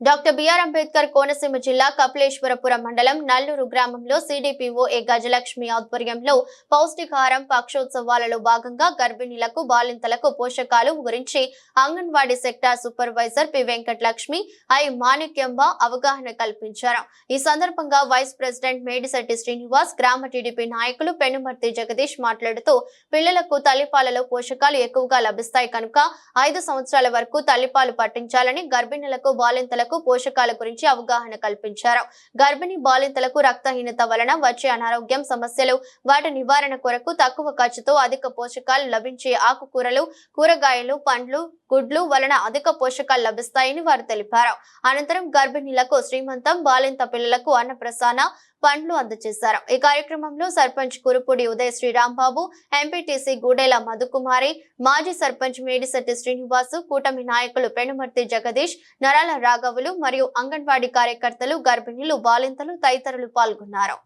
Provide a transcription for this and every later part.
Doctor BR Ambedkar Konaseema జిల్లా కపిలేశ్వరపురం మండలం నల్లూరు గ్రామంలో సిడిపిఓ ఏ గజలక్ష్మి ఆధ్వర్యంలో పౌష్టికాహారం పక్షోత్సవాలలో భాగంగా గర్భిణీలకు బాలింతలకు పోషకాలు గురించి anganwadi sector supervisor P Venkatalakshmi I Manikyamba అవగాహన కల్పించారు. ఈ సందర్భంగా వైస్ ప్రెసిడెంట్ మేడిశెట్టి శ్రీనివాస్ గ్రామ టీడీపీ నాయకులు పెనుమర్తి జగదీష్ మాట్లాడుతూ పిల్లలకు తల్లిపాలలో పోషకాలు ఎక్కువగా లభిస్తాయి కనుక ఐదు సంవత్సరాల వరకు తల్లిపాలు పట్టించాలని గర్భిణులకు బాలింతలకు పోషకాల గురించి అవగాహన కల్పించారు. గర్భిణీ బాలింతలకు రక్తహీనత వలన వచ్చే అనారోగ్యం సమస్యలు వాటి నివారణ కొరకు తక్కువ ఖర్చుతో అధిక పోషకాలు లభించే ఆకుకూరలు కూరగాయలు పండ్లు గుడ్లు వలన అధిక పోషకాలు లభిస్తాయని వారు తెలిపారు. అనంతరం గర్భిణీలకు శ్రీమంతం బాలింత పిల్లలకు అన్నప్రసాన పండ్లు అందజేశారు. ఈ కార్యక్రమంలో సర్పంచ్ కురుపూడి ఉదయ శ్రీరాంబాబు ఎంపీటీసీ గూడెల మధుకుమారి మాజీ సర్పంచ్ మేడిశెట్టి శ్రీనివాసు కూటమి నాయకులు పెనుమర్తి జగదీష్ నరాల రాఘవులు మరియు అంగన్వాడీ కార్యకర్తలు గర్భిణీలు బాలింతలు తదితరులు పాల్గొన్నారు.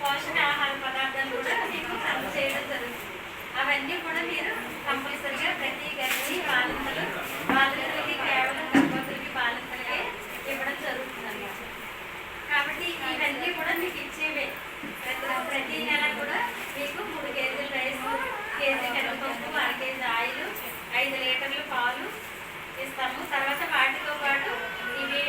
పోషక ఆహార పదార్థాలు కూడా మీకు సర్వ్ చేయడం జరుగుతుంది అవన్నీ కూడా మీరు కంపల్సరిగా ప్రతి గర్భిణీ బాలింతలు బాలింతలకి కేవలం గర్భవతులకి బాలింతలకే ఇవ్వడం జరుగుతుంది అన్నమాట కాబట్టి ఇవన్నీ కూడా మీకు ఇచ్చేవే ప్రతి ప్రతి నెల కూడా మీకు మూడు కేజీల రైస్ కేజీ శనగపప్పు అర కేజీ ఆయిల్ ఐదు లీటర్లు పాలు ఇస్తాము తర్వాత వాటితో పాటు ఇవి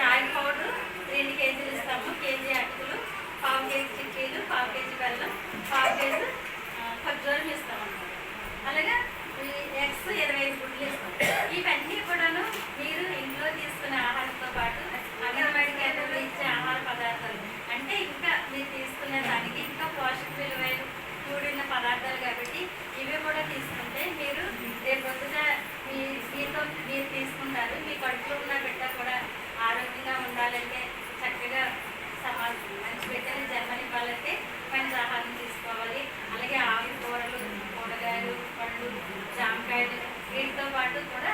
రాగి పౌడర్ రెండు కేజీలు ఇస్తాము కేజీ అటుకులు పావు కేజీ చిక్కీలు పావు కేజీ బెల్లం పావు కేజీ ఆ, ఖర్జూరం ఇస్తాము అలాగే ఈ ఎగ్స్ ఇరవై ఐదు గుడ్లు ఇస్తాం ఇవన్నీ కూడాను మీరు ఇంట్లో తీసుకునే ఆహారంతో పాటు అంగన్వాడీ కేంద్రంలో ఇచ్చే ఆహార పదార్థాలు అంటే ఇంకా మీరు తీసుకునే దానికి ఇంకా పోషక విలువలు కూడిన పదార్థాలు కాబట్టి ఇవి కూడా తీసుకుంటే మీరు రేపు పొద్దున మీ మీతో మీరు తీసుకుంటారు మీ ఉన్న బిడ్డ కూడా ఆరోగ్యంగా ఉండాలంటే చక్కగా సమాజం మంచి బిడ్డని జన్మనివ్వాలంటే మంచి ఆహారం తీసుకోవాలి. అలాగే ఆకుకూరలు కూరగాయలు పండ్లు జామకాయలు వీటితో పాటు కూడా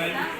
time.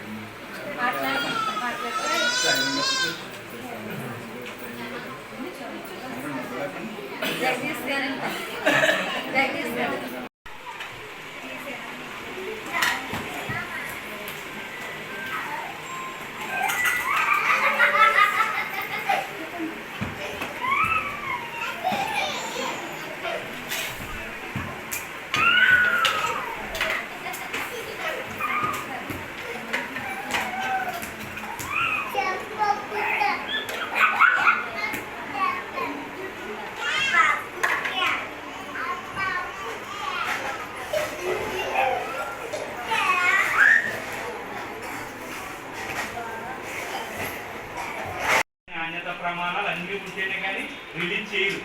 జగదీష్ గారు జగదీష్ గారు నాణ్యత ప్రమాణాలు అన్ని ఉంటేనే కానీ రిలీజ్ చేయరు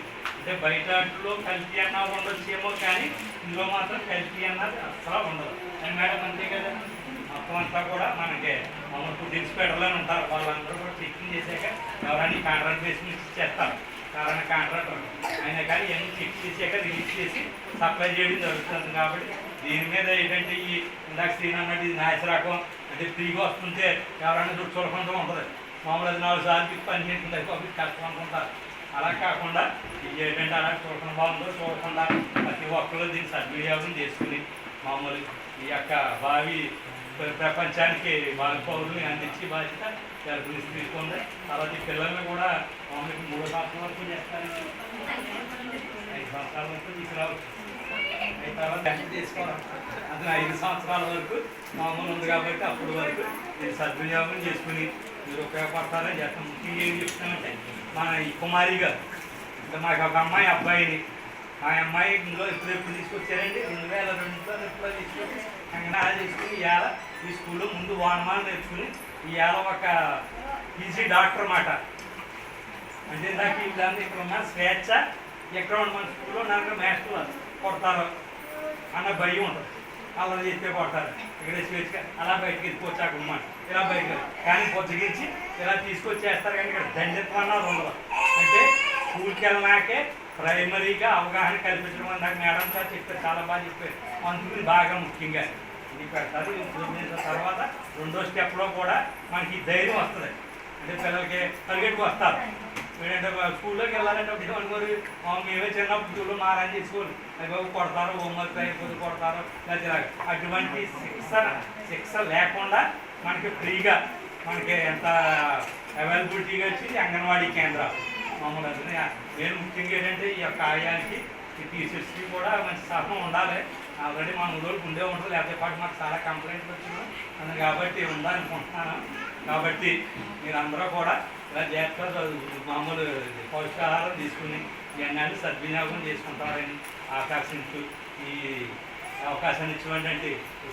అంటే బయట వాటిలో కల్తీ అన్నా ఉండొచ్చేమో కానీ ఇందులో మాత్రం కల్తీ అన్నది అసలు ఉండదు. అని మేడం అంతే కదా. మొత్తం అంతా కూడా మనకి. మామూలు పెట్టాలని ఉంటారు. వాళ్ళందరూ కూడా చెక్కింగ్ చేశాక ఎవరైనా కాంట్రాక్ట్ వేసి చేస్తారు కారణ కాంట్రాక్టర్ అయినా కానీ ఇవన్నీ చెక్ చేశాక రిలీజ్ చేసి సప్లై చేయడం జరుగుతుంది కాబట్టి దీని మీద ఏంటంటే ఈ ఇందాక సీన్ అన్నట్టు ఇది రకం అంటే ఫ్రీగా వస్తుంటే ఎవరైనా దుడ్డు చూడకుండా ఉంటుంది మామూలు అది నాలుగు సార్లు పని చేస్తుంది కష్టం అనుకుంటారు అలా కాకుండా ఏంటంటే అలా చూడకుండా బాగుందో చూడకుండా ప్రతి ఒక్కరు దీన్ని సద్వినియోగం చేసుకుని మామూలు ఈ యొక్క భావి ప్రపంచానికి వాళ్ళ పౌరులు అందించి బాధ్యత తీసుకుంది తర్వాత ఈ పిల్లల్ని కూడా మామూలు మూడు సంవత్సరాల వరకు చేస్తారు. ఐదు సంవత్సరాల వరకు తీసుకురావచ్చు. తర్వాత తీసుకోవాలి ఐదు సంవత్సరాల వరకు మామూలు ఉంది కాబట్టి అప్పుడు వరకు సద్వినియోగం చేసుకుని మీరు ఉపయోగపడతారని చేస్తాం. ముఖ్యంగా ఏం చెప్తామంటే మన ఈ కుమారి గారు. ఇంకా మాకు ఒక అమ్మాయి అబ్బాయిని మా అమ్మాయి ఇందులో ఇప్పుడు ఎప్పుడు తీసుకొచ్చారండి? రెండు వేల రెండులో ఎప్పుడో తీసుకొచ్చి అంగనా తీసుకుని ఇవాళ ఈ స్కూల్లో ముందు వానమాన నేర్చుకుని ఇవాళ ఒక ఈజీ డాక్టర్ మాట అంటే నాకు ఇలాంటి ఇక్కడ ఉన్న స్వేచ్ఛ ఎక్కడ ఉన్న మన స్కూల్లో నాకు మాస్టర్లు కొడతారు అన్న భయం ఉంటుంది. అలా చేస్తే కొడతారు ఇక్కడ స్వేచ్ఛ అలా బయటకు వెళ్ళిపోవచ్చు అక్కడ ఉన్నమాట ఇలా బయటకు కానీ పొద్దుగించి ఇలా తీసుకొచ్చేస్తారు కానీ ఇక్కడ దండత్వం అన్నది ఉండదు అంటే స్కూల్కి వెళ్ళినాకే ప్రైమరీగా అవగాహన కల్పించడం అని నాకు మేడం సార్ చెప్పారు. చాలా బాగా చెప్పారు. అందుకుని బాగా ముఖ్యంగా. ఇది పెడతారు తర్వాత రెండో స్టెప్లో కూడా మనకి ధైర్యం వస్తుంది. పిల్లలకి పరిగెట్టుకు వస్తారు ఏంటంటే స్కూల్లోకి వెళ్ళాలంటే ఒకటి అనుకోరు మేమే చిన్నప్పుడు స్కూల్లో మారాన్ చేసుకోవాలి అది కొడతారు హోంవర్క్ అయిపోతే కొడతారు లేదా అటువంటి శిక్ష శిక్ష లేకుండా మనకి ఫ్రీగా మనకి ఎంత అవైలబిలిటీగా వచ్చింది అంగన్వాడీ కేంద్రాలు. మామూలు నేను ముఖ్యంగా ఏంటంటే ఈ యొక్క ఆయానికి ఈ టీచర్స్కి కూడా మంచి సహనం ఉండాలి. ఆల్రెడీ మన ఊళ్ళోకి ఉండే ఉంటుంది లేకపోతే పాటు మాకు చాలా కంప్లైంట్లు వచ్చినాయి. కాబట్టి ఉండాలనుకుంటున్నాను. కాబట్టి మీరందరూ కూడా ఇలా జాగ్రత్తగా మామూలు పౌష్టికాహారం తీసుకుని జనాన్ని సద్వినియోగం చేసుకుంటారని ఆకాశించు ఈ అవకాశాన్ని ఇచ్చినటువంటి ఈ